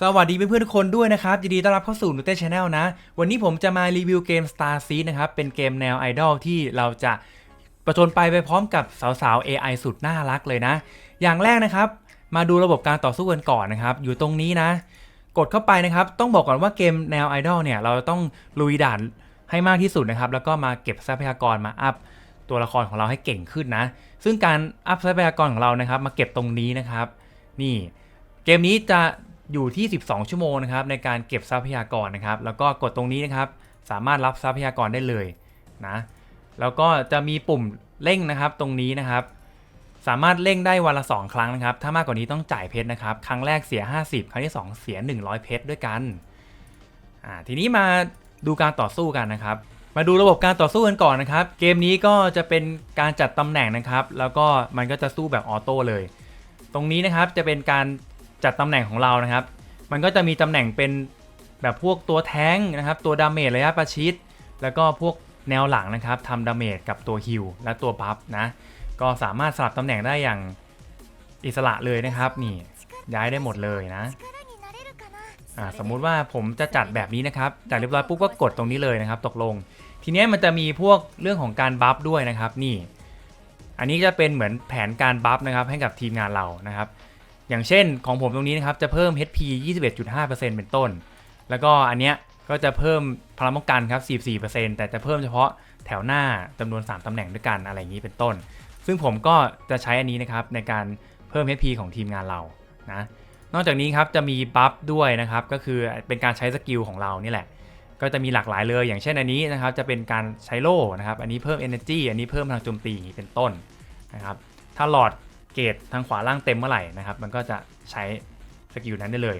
สวัสดีเพื่อนๆทุกคนด้วยนะครับ ยินดีต้อนรับเข้าสู่นูเต้ชาแนลนะ วันนี้ผมจะมารีวิวเกม Star Seed นะครับ เป็นเกมแนวไอดอลที่เราจะประจนไปไปพร้อมกับสาวๆ AI สุดน่ารักเลยนะ อย่างแรกนะครับ มาดูระบบการต่อสู้กันก่อนนะครับ อยู่ตรงนี้นะ กดเข้าไปนะครับ ต้องบอกก่อนว่าเกมแนวไอดอลเนี่ย เราต้องลุยด่านให้มากที่สุดนะครับ แล้วก็มาเก็บทรัพยากรมาอัพตัวละครของเราให้เก่งขึ้นนะ ซึ่งการอัพทรัพยากรของเรานะครับ มาเก็บตรงนี้นะครับ นี่เกมนี้จะ อยู่ที่ 12 ชั่วโมงนะครับในการเก็บทรัพยากรนะครับ แล้วก็กดตรงนี้นะครับ สามารถรับทรัพยากรได้เลยนะแล้วก็จะมีปุ่มเร่งนะครับตรงนี้นะครับ สามารถเร่งได้วันละ 2 ครั้งนะครับ ถ้ามากกว่านี้ต้องจ่ายเพชรนะครับ ครั้งแรกเสีย 50 ครั้งที่ 2 เสีย 100 เพชรด้วยกันอ่าทีนี้มาดูการต่อสู้กันนะครับ มาดูระบบการต่อสู้กันก่อนนะครับ เกมนี้ก็จะเป็นการจัดตำแหน่งนะครับ แล้วก็มันก็จะสู้แบบออโต้เลย ตรงนี้นะครับจะเป็นการ จัดตำแหน่งของเรานะครับ มันก็จะมีตำแหน่งเป็นแบบพวกตัวแท้งนะครับ ตัวดาเมจระยะประชิด แล้วก็พวกแนวหลังนะครับทำดาเมจกับตัวฮิลและตัวบัฟนะ ก็สามารถสลับตำแหน่งได้อย่างอิสระเลยนะครับ นี่ย้ายได้หมดเลยนะสมมุติว่าผมจะจัดแบบนี้นะครับ จัดเรียบร้อยปุ๊บก็กดตรงนี้เลยนะครับ ตกลง ทีนี้มันจะมีพวกเรื่องของการบัฟด้วยนะครับ นี่ อันนี้จะเป็นเหมือนแผนการบัฟนะครับให้กับทีมงานเรานะครับ อย่างเช่นของผมตรงนี้นะครับจะเพิ่ม HP 21.5%เป็นต้น แล้วก็อันเนี้ยก็จะเพิ่มพลังป้องกันครับ 44%แต่จะเพิ่มเฉพาะแถวหน้าจำนวน 3ตำแหน่งด้วยกันอะไรอย่างนี้เป็นต้น ซึ่งผมก็จะใช้อันนี้นะครับในการเพิ่ม HP ของทีมงานเรานะนอกจากนี้ครับจะมีบัฟด้วยนะครับก็คือเป็นการใช้สกิลของเรานี่แหละ ก็จะมีหลากหลายเลย อย่างเช่นอันนี้นะครับจะเป็นการใช้โล่นะครับอันนี้เพิ่ม energy อันนี้เพิ่มพลังโจมตีเป็นต้นนะครับถ้าหลอด เกรดทางขวาล่างเต็มเมื่อไหร่นะครับ มันก็จะใช้สกิลนั้นได้เลย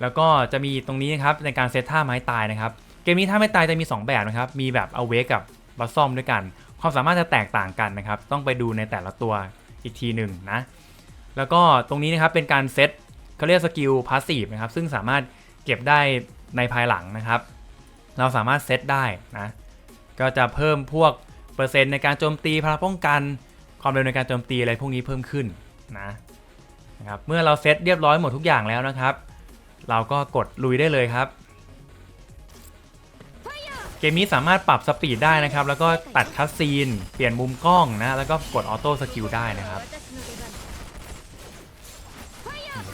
แล้วก็จะมีตรงนี้นะครับในการเซตท่าไม้ตายนะครับ เกมนี้ท่าไม้ตายจะมี 2 แบบนะครับ มีแบบเอาเวกับบัสซอมด้วยกัน ความสามารถจะแตกต่างกันนะครับ ต้องไปดูในแต่ละตัวอีกทีหนึ่งนะ แล้วก็ตรงนี้นะครับเป็นการเซตเขาเรียกสกิลพาสซีฟนะครับ ซึ่งสามารถเก็บได้ในภายหลังนะครับ เราสามารถเซตได้นะ ก็จะเพิ่มพวกเปอร์เซ็นต์ในการโจมตีพลังป้องกัน ความเร็วในการโจมตีอะไรพวกนี้เพิ่มขึ้น นะนะครับเมื่อเราเซตเรียบร้อยหมดทุกอย่างแล้วนะครับ เราก็กดลุยได้เลยครับ เกมนี้สามารถปรับสปีดได้นะครับ แล้วก็ตัดคัสซีน เปลี่ยนมุมกล้องนะ แล้วก็กดออโต้สกิลได้นะครับ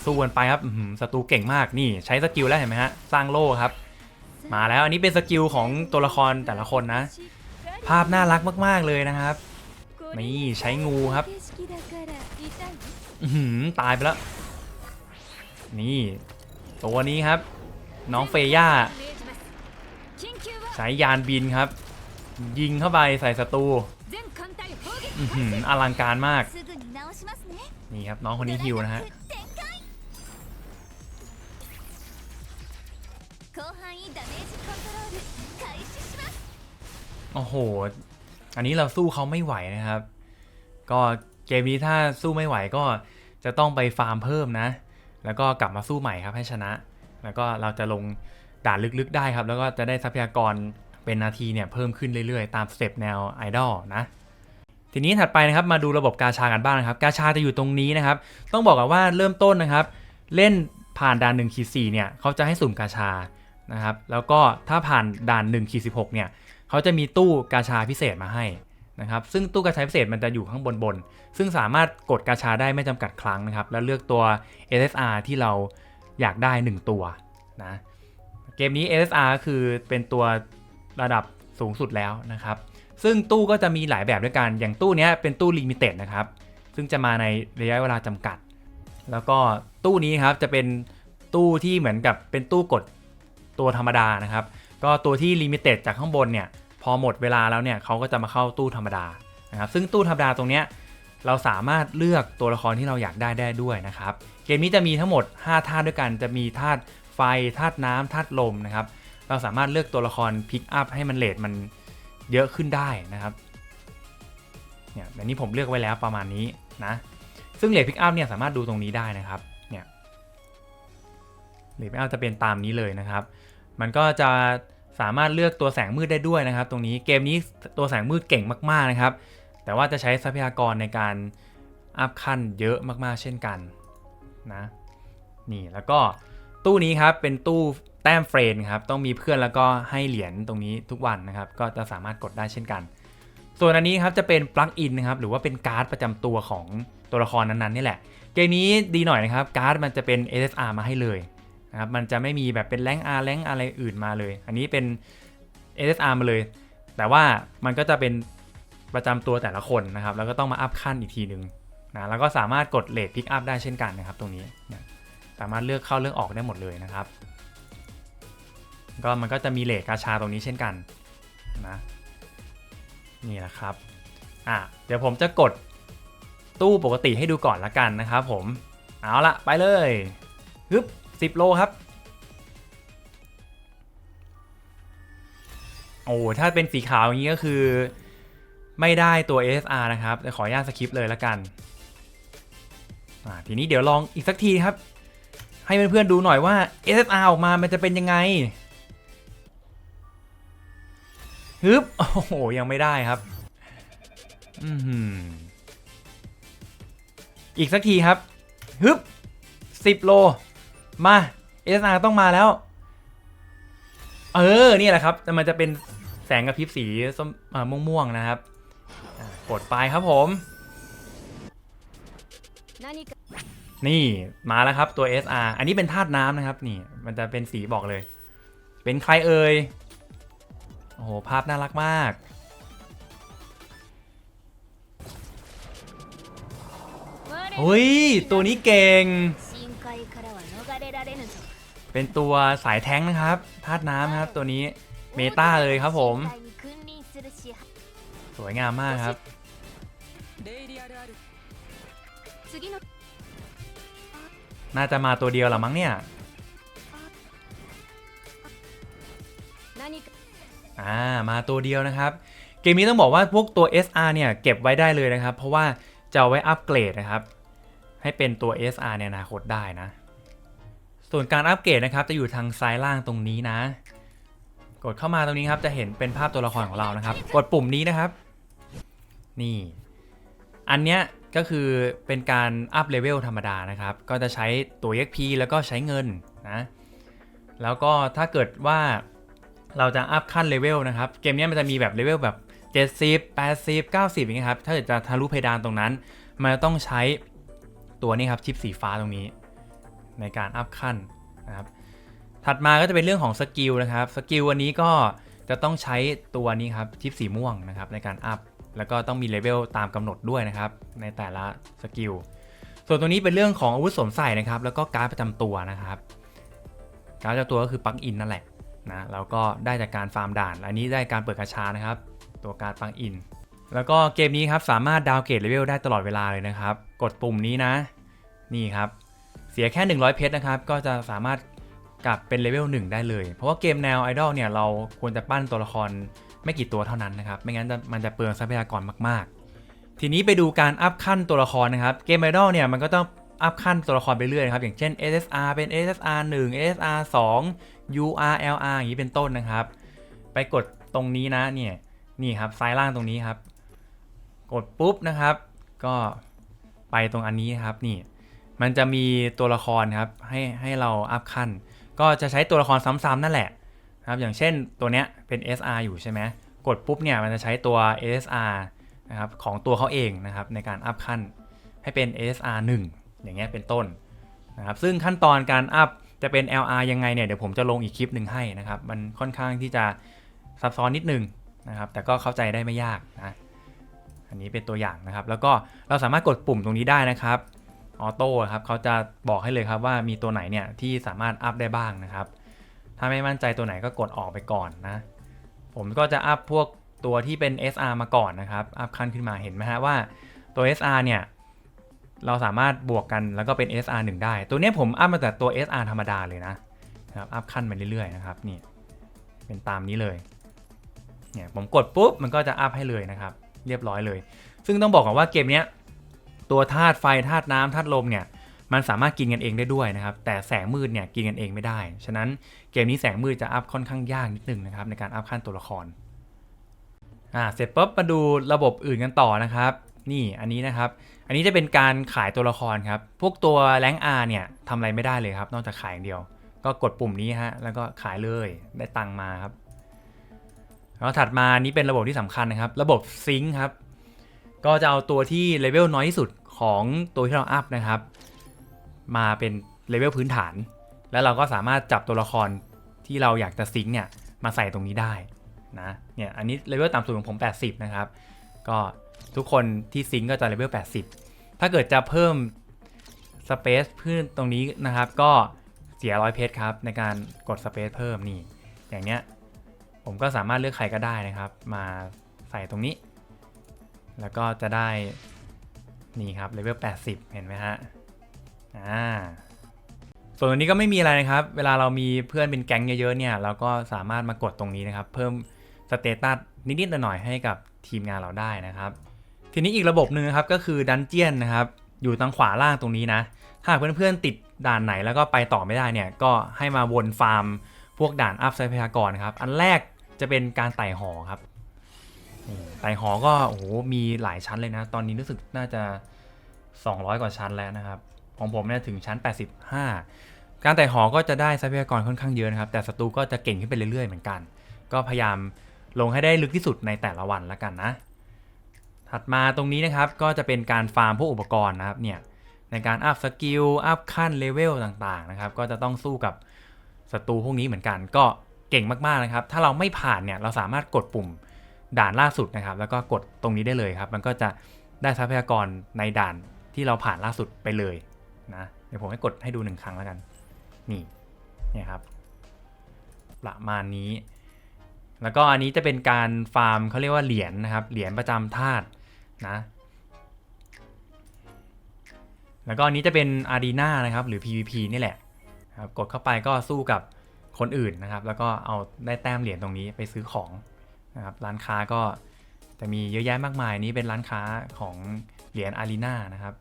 สู้กันไปครับศัตรูเก่งมากนี่ใช้สกิลแล้วเห็นไหมฮะสร้างโล่ครับ มาแล้วอันนี้เป็นสกิลของตัวละครแต่ละคนนะ ภาพน่ารักมาก ๆเลยนะครับนี่ใช้งูครับ ตายไปแล้ว นี่ ตัวนี้ครับ น้องเฟย่า ใช้ยานบินครับ ยิงเข้าไปใส่ศัตรูอื้อหืออลังการมาก นี่ครับ น้องคนนี้ฮิวนะฮะโอ้โห อันนี้เราสู้เขาไม่ไหวนะครับ ก็ เกมนี้ถ้าสู้ไม่ไหวก็จะต้องไปฟาร์มเพิ่มนะ แล้วก็กลับมาสู้ใหม่ครับให้ชนะ แล้วก็เราจะลงด่านลึกๆได้ครับ แล้วก็จะได้ทรัพยากรเป็นนาทีเนี่ยเพิ่มขึ้นเรื่อยๆ ตามสเต็ปแนวไอดอลนะทีนี้ถัดไปนะครับมาดูระบบกาชากันบ้างนะครับ กาชาจะอยู่ตรงนี้นะครับ ต้องบอกกันว่าเริ่มต้นนะครับ เล่นผ่านด่าน1ขีด4เนี่ยเขาจะให้สุ่มกาชานะครับ แล้วก็ถ้าผ่านด่าน1ขีด16เนี่ยเขาจะมีตู้กาชาพิเศษมาให้ นะครับซึ่งตู้กาชายพิเศษมันจะอยู่ข้างบนบน ซึ่งสามารถกดกาชาได้ไม่จำกัดครั้งนะครับ แล้วเลือกตัว SSR ที่เราอยากได้ 1 ตัวนะเกมนี้ SSR คือเป็นตัวระดับสูงสุดแล้วนะครับ ซึ่งตู้ก็จะมีหลายแบบด้วยกัน อย่างตู้นี้เป็นตู้ลิมิเต็ดนะครับ ซึ่งจะมาในระยะเวลาจำกัด แล้วก็ตู้นี้ครับจะเป็นตู้ที่เหมือนกับเป็นตู้กดตัวธรรมดานะครับ ก็ตัวที่ลิมิเต็ดจากข้างบนเนี่ย อหมดเวลาแล้วเนี่ยเขาก็จะมาเข้าตู้ธรรมดานะครับซึ่งตู้ธรรมดาตรงเนี้ยเราสามารถเลือกตัวละครที่เราอยากได้ได้ด้วยนะครับเกมนี้จะมีทั้งหมด 5 ธาตุด้วยกันจะมีธาตุไฟธาตุน้ำธาตุลมนะครับเราสามารถเลือกตัวละครพิกอัพให้มันเลทมันเยอะขึ้นได้นะครับเนี่ยแบบนี้ผมเลือกไว้แล้วประมาณนี้นะซึ่งเลทพิกอัพเนี่ยสามารถดูตรงนี้ได้นะครับเนี่ยเลทพิกอัพจะเป็นตามนี้เลยนะครับ มันก็จะ สามารถเลือกตัวแสงมืดได้ด้วยนะครับ ตรงนี้เกมนี้ตัวแสงมืดเก่งมากๆนะครับ แต่ว่าจะใช้ทรัพยากรในการอัพขั้นเยอะมากๆ เช่นกันนะนี่แล้วก็ตู้นี้ครับเป็นตู้แต้มเฟรนครับต้องมีเพื่อนแล้วก็ให้เหรียญตรงนี้ทุกวันนะครับ ก็จะสามารถกดได้เช่นกัน ส่วนอันนี้ครับจะเป็นปลั๊กอินนะครับหรือว่าเป็นการ์ดประจำตัวของตัวละครนั้นๆนี่แหละเกมนี้ดีหน่อยนะครับการ์ดมันจะเป็น SSR มาให้เลย นะครับมันจะไม่มีแบบเป็นแรงอาแรงอะไรอื่นมาเลย อันนี้เป็น SSR มาเลย แต่ว่ามันก็จะเป็นประจำตัวแต่ละคนนะครับ แล้วก็ต้องมาอัพขั้นอีกทีหนึ่งนะแล้วก็สามารถกดเลทพิกอัพได้เช่นกันนะครับ ตรงนี้นะสามารถเลือกเข้าเลือกออกได้หมดเลยนะครับ ก็มันก็จะมีเลทกาชาตรงนี้เช่นกันนะนี่แหละครับอะเดี๋ยวผมจะกดตู้ปกติให้ดูก่อนละกันนะครับผมเอาละไปเลยฮึบ 10โลครับ โอ้ถ้าเป็นสีขาวอย่างนี้ก็คือ ไม่ได้ตัว SSR นะครับจะขออนุญาตสคริปเลยละกันทีนี้เดี๋ยวลองอีกสักทีครับ ให้เพื่อนๆดูหน่อยว่า SSR ออกมามันจะเป็นยังไงฮึบโอ้โห ยังไม่ได้ครับ อือหืออีกสักทีครับฮึบ10โล มา SR ต้องมาแล้ว เออ นี่แหละครับ มันจะเป็นแสงกระพริบสีส้มม่วงๆนะครับ กดไปครับผม นี่มาแล้วครับตัว SR อันนี้เป็นธาตุน้ำนะครับ นี่ มันจะเป็นสีบอกเลย เป็นใครเอ่ย โอ้โห ภาพน่ารักมาก เฮ้ย ตัวนี้เก่ง เป็นตัวสายแท้งนะครับธาตุน้ำครับตัวนี้เมตาเลยครับผม สวยงามมากครับน่าจะมาตัวเดียวหรอมั้งเนี่ยอ่ามาตัวเดียวนะครับ เกมนี้ต้องบอกว่าพวกตัว SR เนี่ยเก็บไว้ได้เลยนะครับ เพราะว่าจะไว้อัปเกรดนะครับ ให้เป็นตัว SR ในอนาคตได้นะ ส่วนการอัปเกรดนะครับจะอยู่ทางซ้ายล่างตรงนี้นะ กดเข้ามาตรงนี้ครับจะเห็นเป็นภาพตัวละครของเรานะครับ กดปุ่มนี้นะครับ นี่ อันเนี้ยก็คือเป็นการอัพเลเวลธรรมดานะครับ ก็จะใช้ตัว XP แล้วก็ใช้เงินนะ แล้วก็ถ้าเกิดว่าเราจะอัพขั้นเลเวลนะครับ เกมนี้มันจะมีแบบเลเวลแบบ 70 80 90อย่างเงี้ยครับ ถ้าเกิดจะทะลุเพดานตรงนั้น มันจะต้องใช้ตัวนี้ครับชิปสีฟ้าตรงนี้ ในการอัพขั้นนะครับถัดมาก็จะเป็นเรื่องของสกิลนะครับสกิลวันนี้ก็จะต้องใช้ตัวนี้ครับชิปสีม่วงนะครับในการอัพแล้วก็ต้องมีเลเวลตามกำหนดด้วยนะครับในแต่ละสกิลส่วนตัวนี้เป็นเรื่องของอาวุธสวมใส่นะครับแล้วก็การดประจำตัวนะครับการดประจำตัวก็คือปักอินนั่นแหละนะแล้วก็ได้จากการฟาร์มด่าน อันนี้ได้การเปิดกระชานะครับ ตัวการ์ดปังอิน แล้วก็เกมนี้ครับสามารถดาวเกรดเลเวลได้ตลอดเวลาเลยนะครับ กดปุ่มนี้นะ นี่ครับ สียแค่ 100 เพชรนะครับ ก็จะสามารถกลับเป็นเลเวล1ได้เลย เพราะว่าเกมแนวไอดอลเนี่ยเราควรจะปั้นตัวละครไม่กี่ตัวเท่านั้นนะครับ ไม่งั้นจะมันจะเปลืองทรัพยากรมาก ๆ ทีนี้ไปดูการอัพขั้นตัวละครนะครับ เกมไอดอลเนี่ยมันก็ต้องอัพขั้นตัวละครไปเรื่อยนะครับ อย่างเช่น SSR เป็น SSR 1 SSR 2 URLR อย่างนี้เป็นต้นนะครับ ไปกดตรงนี้นะเนี่ยนี่ครับซ้ายล่างตรงนี้ครับ กดปุ๊บนะครับ ก็ไปตรงอันนี้ครับนี่ มันจะมีตัวละครครับให้ให้เราอัพขั้น ก็จะใช้ตัวละครซ้ำๆนั่นแหละครับอย่างเช่นตัวเนี้ยเป็น SR อยู่ใช่ไหมกดปุ๊บเนี่ยมันจะใช้ตัว SR นะครับของตัวเขาเองนะครับในการอัพขั้นให้เป็น SR 1 อย่างเงี้ยเป็นต้นนะครับซึ่งขั้นตอนการอัพจะเป็น LR ยังไงเนี่ยเดี๋ยวผมจะลงอีกคลิปหนึ่งให้นะครับมันค่อนข้างที่จะซับซ้อนนิดนึงนะครับแต่ก็เข้าใจได้ไม่ยากนะอันนี้เป็นตัวอย่างนะครับ แล้วก็เราสามารถกดปุ่มตรงนี้ได้นะครับ ออโต้ครับเขาจะบอกให้เลยครับว่ามีตัวไหนเนี่ยที่สามารถอัพได้บ้างนะครับ ถ้าไม่มั่นใจตัวไหนก็กดออกไปก่อนนะ ผมก็จะอัพพวกตัวที่เป็น SR มาก่อนนะครับ อัพขั้นขึ้นมาเห็นไหมฮะว่าตัว SR เนี่ยเราสามารถบวกกันแล้วก็เป็น SR 1 ได้ ตัวนี้ผมอัพมาแต่ตัว SR ธรรมดาเลยนะนะครับอัพขั้นมาเรื่อยๆนะครับนี่เป็นตามนี้เลยเนี่ยผมกดปุ๊บมันก็จะอัพให้เลยนะครับ เรียบร้อยเลย ซึ่งต้องบอกก่อนว่าเกมเนี้ย ตัวธาตุไฟธาตุน้ำธาตุลมเนี่ยมันสามารถกินกันเองได้ด้วยนะครับ แต่แสงมืดเนี่ยกินกันเองไม่ได้ ฉะนั้นเกมนี้แสงมืดจะอัพค่อนข้างยากนิดนึงนะครับในการอัพขั้นตัวละครอ่าเสร็จปุ๊บมาดูระบบอื่นกันต่อนะครับ นี่อันนี้นะครับ อันนี้จะเป็นการขายตัวละครครับ พวกตัวแรงอาเนี่ยทำอะไรไม่ได้เลยครับ นอกจากขายอย่างเดียว ก็กดปุ่มนี้ฮะแล้วก็ขายเลยได้ตังมาครับแล้วถัดมานี้เป็นระบบที่สำคัญนะครับ ระบบซิงค์ครับ ก็จะเอาตัวที่เลเวลน้อยที่สุดของตัวที่เราอัพนะครับ มาเป็นเลเวลพื้นฐาน แล้วเราก็สามารถจับตัวละครที่เราอยากจะซิงค์เนี่ยมาใส่ตรงนี้ได้นะเนี่ยอันนี้เลเวลต่ำสุดของผม 80 นะครับ ก็ทุกคนที่ซิงค์ก็จะเลเวล 80 ถ้าเกิดจะเพิ่มสเปซพื้นตรงนี้นะครับ ก็เสียร้อยเพชรครับ ในการกดสเปซเพิ่มนี่ อย่างเนี้ยผมก็สามารถเลือกใครก็ได้นะครับ มาใส่ตรงนี้ แล้วก็จะได้นี่ครับเลเวล80 เห็นไหมฮะอ่าส่วนนนี้ก็ไม่มีอะไรนะครับ เวลาเรามีเพื่อนเป็นแก๊งเยอะๆเนี่ย เราก็สามารถมากดตรงนี้นะครับ เพิ่มสเตตัสนิดๆหน่อยๆให้กับทีมงานเราได้นะครับ ทีนี้อีกระบบหนึ่งนะครับก็คือดันเจียนนะครับ อยู่ทางขวาล่างตรงนี้นะ ถ้าเพื่อนๆติดด่านไหนแล้วก็ไปต่อไม่ได้เนี่ย ก็ให้มาวนฟาร์ม พวกด่านอัพทรัพยากรครับ อันแรกจะเป็นการไต่หอครับ นี่ไต่หอก็โอ้โหมีหลายชั้นเลยนะ ตอนนี้รู้สึกน่าจะ 200 กว่าชั้นแล้วนะครับ ของผมเนี่ยถึงชั้น 85 การไต่หอก็จะได้ทรัพยากรค่อนข้างเยอะนะครับ แต่ศัตรูก็จะเก่งขึ้นไปเรื่อยๆเหมือนกัน ก็พยายามลงให้ได้ลึกที่สุดในแต่ละวันแล้วกันนะ ถัดมาตรงนี้นะครับก็จะเป็นการฟาร์มพวกอุปกรณ์นะครับเนี่ยในการอัพสกิล อัพขั้นเลเวลต่างๆนะครับ ก็จะต้องสู้กับศัตรูพวกนี้เหมือนกัน ก็เก่งมากๆนะครับ ถ้าเราไม่ผ่านเนี่ยเราสามารถกดปุ่ม ด่านล่าสุดนะครับ แล้วก็กดตรงนี้ได้เลยครับ มันก็จะได้ทรัพยากรในด่านที่เราผ่านล่าสุดไปเลยนะเดี๋ยวผมให้กดให้ดูหนึ่งครั้งแล้วกัน นี่เนี่ยครับ ประมาณนี้ แล้วก็อันนี้จะเป็นการฟาร์มเขาเรียกว่าเหรียญนะครับ เหรียญประจำธาตุนะ แล้วก็อันนี้จะเป็นอารีนานะครับ หรือ PVP นี่แหละครับกดเข้าไปก็สู้กับคนอื่นนะครับ แล้วก็เอาได้แต้มเหรียญตรงนี้ไปซื้อของ นะครับร้านค้าก็จะมีเยอะแยะมากมายนี้เป็นร้านค้าของเหรียญอารีนานะครับ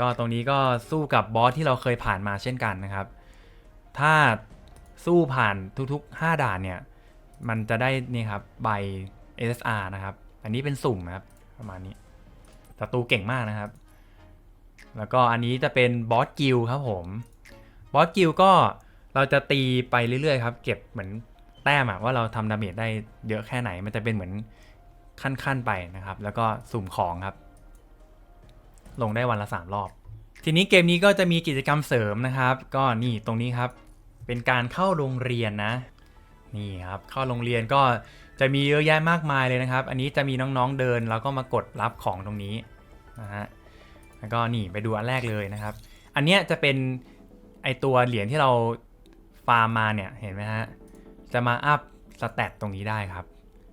ก็ตรงนี้ก็สู้กับบอสที่เราเคยผ่านมาเช่นกันนะครับ ถ้าสู้ผ่านทุกๆ 5 ด่านเนี่ย มันจะได้นี่ครับใบ SSR นะครับ อันนี้เป็นสุ่มนะครับ ประมาณนี้ศัตรูเก่งมากนะครับ แล้วก็อันนี้จะเป็นบอสกิลครับผม บอสกิลก็ เราจะตีไปเรื่อยๆครับเก็บเหมือนแต้มว่าเราทำดาเมจได้เยอะแค่ไหน มันจะเป็นเหมือนขั้นๆไปนะครับ แล้วก็สุ่มของครับ ลงได้วันละ 3 รอบ ทีนี้เกมนี้ก็จะมีกิจกรรมเสริมนะครับ ก็นี่ตรงนี้ครับ เป็นการเข้าโรงเรียนนะ นี่ครับ เข้าโรงเรียนก็จะมีเยอะแยะมากมายเลยนะครับ อันนี้จะมีน้องๆเดินแล้วก็มากดรับของตรงนี้นะฮะ แล้วก็นี่ไปดูอันแรกเลยนะครับ อันเนี้ยจะเป็นไอตัวเหรียญที่เรา ฟาร์มมาเนี่ยเห็นไหมฮะจะมาอัพสแตทตรงนี้ได้ครับ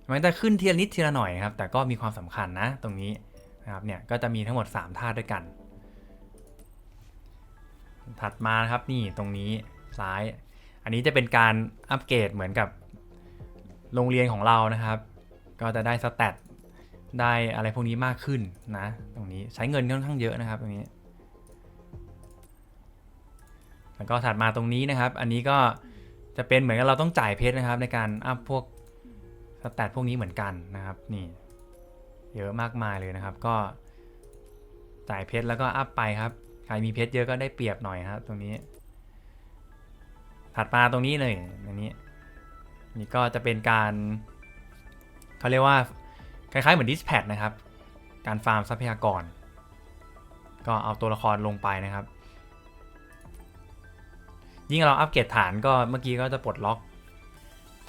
มันจะขึ้นทีละนิดทีละหน่อยครับ แต่ก็มีความสำคัญนะตรงนี้นะครับเนี่ยก็จะมีทั้งหมด 3 ท่าด้วยกัน ถัดมานะครับนี่ตรงนี้ซ้าย อันนี้จะเป็นการอัปเกรดเหมือนกับโรงเรียนของเรานะครับ ก็จะได้สแตทได้อะไรพวกนี้มากขึ้นนะ ตรงนี้ใช้เงินค่อนข้างเยอะนะครับตรงนี้ แล้วก็ถัดมาตรงนี้นะครับ อันนี้ก็จะเป็นเหมือนกับเราต้องจ่ายเพชรนะครับ ในการอัพพวกสแตทพวกนี้เหมือนกันนะครับ นี่ เยอะมากมายเลยนะครับ ก็จ่ายเพชรแล้วก็อัพไปครับ ใครมีเพชรเยอะก็ได้เปรียบหน่อยครับ ตรงนี้ ถัดมาตรงนี้เลยอันนี้นี่ก็จะเป็นการเขาเรียกว่าคล้ายๆเหมือนดิสแพดนะครับ การฟาร์มทรัพยากร ก็เอาตัวละครลงไปนะครับ ยิ่งเราอัปเกรดฐานก็เมื่อกี้ก็จะปลดล็อก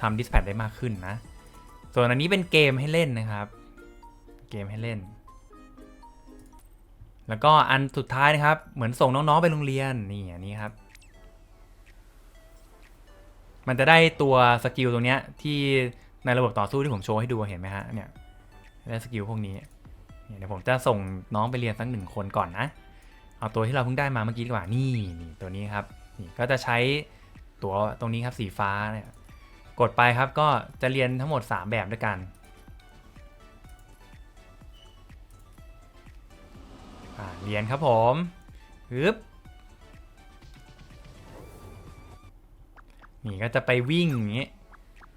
ทำดิสแพดได้มากขึ้นนะ ส่วนอันนี้เป็นเกมให้เล่นนะครับ เกมให้เล่น แล้วก็อันสุดท้ายนะครับ เหมือนส่งน้องๆไปโรงเรียนนี่อันนี้ครับ มันจะได้ตัวสกิลตรงเนี้ยที่ในระบบต่อสู้ที่ผมโชว์ให้ดูเห็นไหมฮะเนี่ยได้สกิลพวกนี้เนี่ยเดี๋ยวผมจะส่งน้องไปเรียนสักหนึ่งคนก่อนนะ เอาตัวที่เราเพิ่งได้มาเมื่อกี้ดีกว่านี่นี่ตัวนี้ครับ นี่ก็จะใช้ตัวตรงนี้ครับสีฟ้าเนี่ยกดไปครับก็จะเรียนทั้งหมด 3 แบบด้วยกันเรียนครับผมฮึบนี่ก็จะไปวิ่งอย่างนี้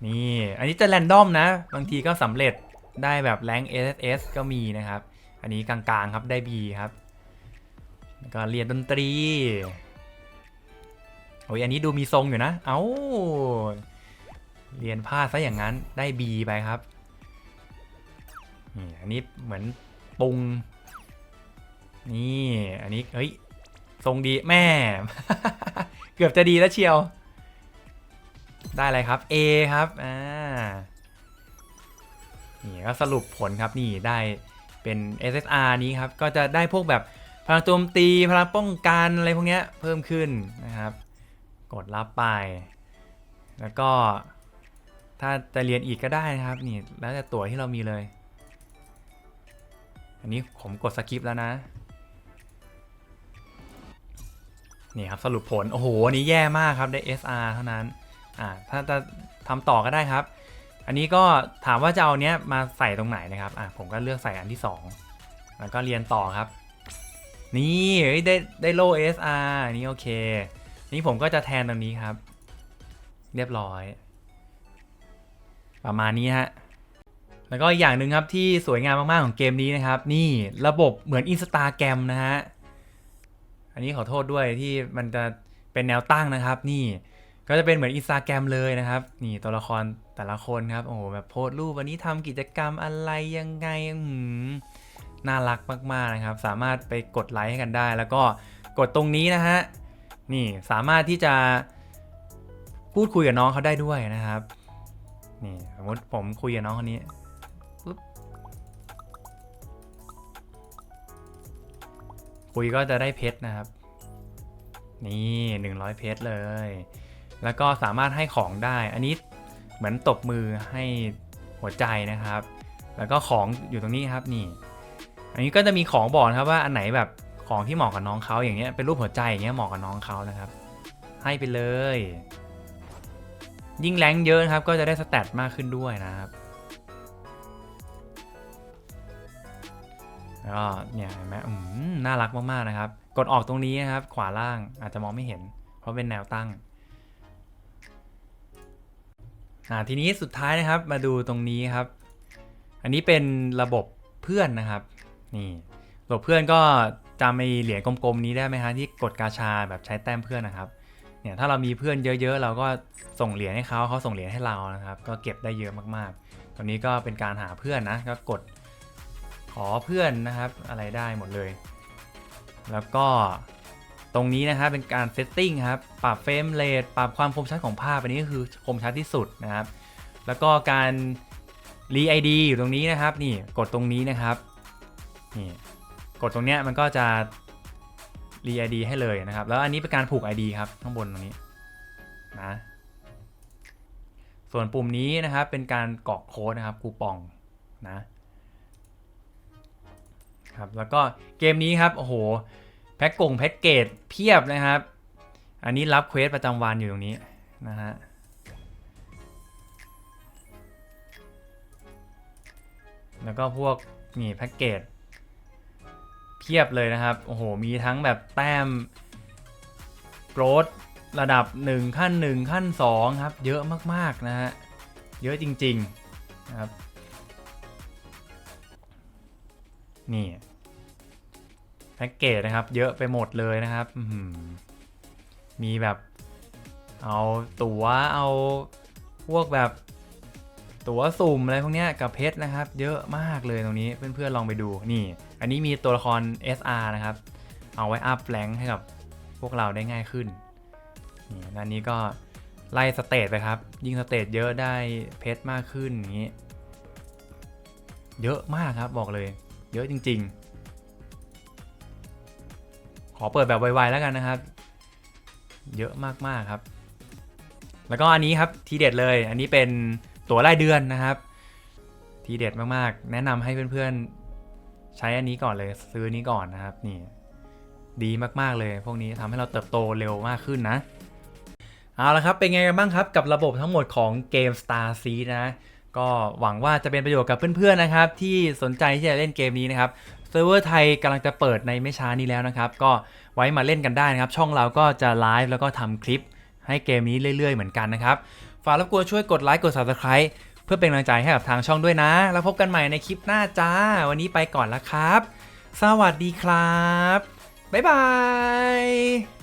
นี่ อันนี้จะแรนดอมนะ บางทีก็สำเร็จได้แบบแรง SSS ก็มีนะครับ อันนี้กลางๆครับได้ B ครับ แล้วก็เรียนดนตรี โอ้ยอันนี้ดูมีทรงอยู่นะ เอา้า เรียนพลาดซะอย่างนั้นได้ B ไปครับนี่อันนี้เหมือนปรุง นี่ อันนี้ เฮ้ย ทรงดีแม่ เกือบจะดีแล้วเชียว ได้อะไรครับ A ครับ อ่า นี่ก็สรุปผลครับ นี่ได้เป็น SSR นี้ครับ ก็จะได้พวกแบบพลังโจมตี พลังป้องกันอะไรพวกนี้เพิ่มขึ้นนะครับ ดรับไป แล้วก็ถ้าจะเรียนอีกก็ได้นะครับนี่แล้วแต่ตั๋วที่เรามีเลย อันนี้ผมกดสกิปแล้วนะ นี่ครับสรุปผล โอ้โหอันนี้แย่มากครับได้ SR เท่านั้นอ่าถ้าจะทำต่อก็ได้ครับ อันนี้ก็ถามว่าจะเอาเนี้ยมาใส่ตรงไหนนะครับอะผมก็เลือกใส่อันที่ 2 แล้วก็เรียนต่อครับ นี่เฮ้ยได้ได้โล่ SR นี่โอเค นี่ผมก็จะแทนตรงนี้ครับ เรียบร้อย ประมาณนี้ฮะแล้วก็อีกอย่างหนึ่งครับที่สวยงามมาก ๆ ของเกมนี้นะครับ นี่ระบบเหมือนอินสตาแกรมนะฮะ อันนี้ขอโทษด้วยที่มันจะเป็นแนวตั้งนะครับ นี่ก็จะเป็นเหมือนอินสตาแกรมเลยนะครับ นี่ตัวละครแต่ละคนครับ โอ้โหแบบโพสต์รูปวันนี้ทำกิจกรรมอะไรยังไงอื้อหือน่ารักมาก ๆ นะครับ สามารถไปกดไลค์ให้กันได้ แล้วก็กดตรงนี้นะฮะ นี่สามารถที่จะพูดคุยกับน้องเขาได้ด้วยนะครับ นี่สมมติผมคุยกับน้องคนนี้ปุ๊บคุยก็จะได้เพชรนะครับ นี่100เพชรเลย แล้วก็สามารถให้ของได้ อันนี้เหมือนตบมือให้หัวใจนะครับ แล้วก็ของอยู่ตรงนี้ครับนี่ อันนี้ก็จะมีของบอกนะครับว่าอันไหนแบบ ของที่เหมาะกับน้องเขาอย่างเงี้ยเป็นรูปหัวใจอย่างเงี้ยเหมาะกับน้องเขานะครับ ให้ไปเลย ยิ่งแรงเยอะนะครับก็จะได้สแตทมากขึ้นด้วยนะครับแล้วก็เนี่ยเห็นไหมอืมน่ารักมากๆนะครับ กดออกตรงนี้นะครับ ขวาล่างอาจจะมองไม่เห็น เพราะเป็นแนวตั้งอ่าทีนี้สุดท้ายนะครับมาดูตรงนี้ครับ อันนี้เป็นระบบเพื่อนนะครับ นี่ระบบเพื่อนก็ จำไอเหรียญกลมๆนี้ได้ไหมฮะที่กดกาชาแบบใช้แต้มเพื่อนนะครับเนี่ยถ้าเรามีเพื่อนเยอะๆ เราก็ส่งเหรียญให้เขาเขาส่งเหรียญให้เรานะครับ ก็เก็บได้เยอะมากๆ ตรงนี้ก็เป็นการหาเพื่อนนะก็กดขอเพื่อนนะครับอะไรได้หมดเลย แล้วก็ตรงนี้นะครับเป็นการเซตติ้งครับปรับเฟรมเรทปรับความคมชัดของภาพอันนี้ก็คือคมชัดที่สุดนะครับ แล้วก็การรีไอดีอยู่ตรงนี้นะครับนี่กดตรงนี้นะครับนี่ กดตรงเนี้ยมันก็จะ รีไอดีให้เลยนะครับ แล้วอันนี้เป็นการผูก ID ครับข้างบนตรงนี้นะส่วนปุ่มนี้นะครับเป็นการกรอกโค้ดนะครับคูปองนะครับแล้วก็เกมนี้ครับโอ้โหแพ็กกงแพ็กเกจเพียบนะครับ อันนี้รับเควสประจำวันอยู่ตรงนี้นะฮะแล้วก็พวกนี่แพ็กเกจ พียบเลยนะครับ โอ้โห มีทั้งแบบแต้มโกรดระดับ 1 ขั้น 1 ขั้น 2 ครับ เยอะมาก ๆ นะฮะ เยอะจริง ๆ นะครับ นี่ แพ็กเกจนะครับ เยอะไปหมดเลยนะครับ มีแบบ เอาตั๋วเอาพวกแบบ ตั๋วสุ่มอะไรพวกเนี้ยกับเพชรนะครับ เยอะมากเลยตรงนี้เพื่อนๆลองไปดูนี่ อันนี้มีตัวละคร SR นะครับ เอาไว้อัพแรงให้กับพวกเราได้ง่ายขึ้นนี่ด้านนี้ก็ไล่สเตตไปครับ ยิ่งสเตตเยอะได้เพชรมากขึ้นอย่างนี้ เยอะมากครับบอกเลย เยอะจริง ๆ ขอเปิดแบบไวๆแล้วกันนะครับ เยอะมากๆครับ แล้วก็อันนี้ครับทีเด็ดเลย อันนี้เป็น ตั๋วรายเดือนนะครับ ทีเด็ดมากๆ แนะนำให้เพื่อนๆ ใช้อันนี้ก่อนเลยซื้อนนี้ก่อนนะครับนี่ดีมากๆเลย พวกนี้ทำให้เราเติบโตเร็วมากขึ้นนะ เอาละครับเป็นไงกันบ้างครับกับระบบทั้งหมดของเกม Star Seed นะก็หวังว่าจะเป็นประโยชน์กับเพื่อนๆนะครับ ที่สนใจที่จะเล่นเกมนี้นะครับเซิร์ฟเวอร์ไทยกำลังจะเปิดในไม่ช้านี้แล้วนะครับ ก็ไว้มาเล่นกันได้นะครับ ช่องเราก็จะไลฟ์แล้วก็ทำคลิปให้เกมนี้เรื่อยๆเหมือนกันนะครับ ฝากรบกวนช่วยกดไลค์กด Subscribe เพื่อเป็นกำลังใจให้กับทางช่องด้วยนะ แล้วพบกันใหม่ในคลิปหน้าจ้า วันนี้ไปก่อนแล้วครับ สวัสดีครับ บ๊ายบาย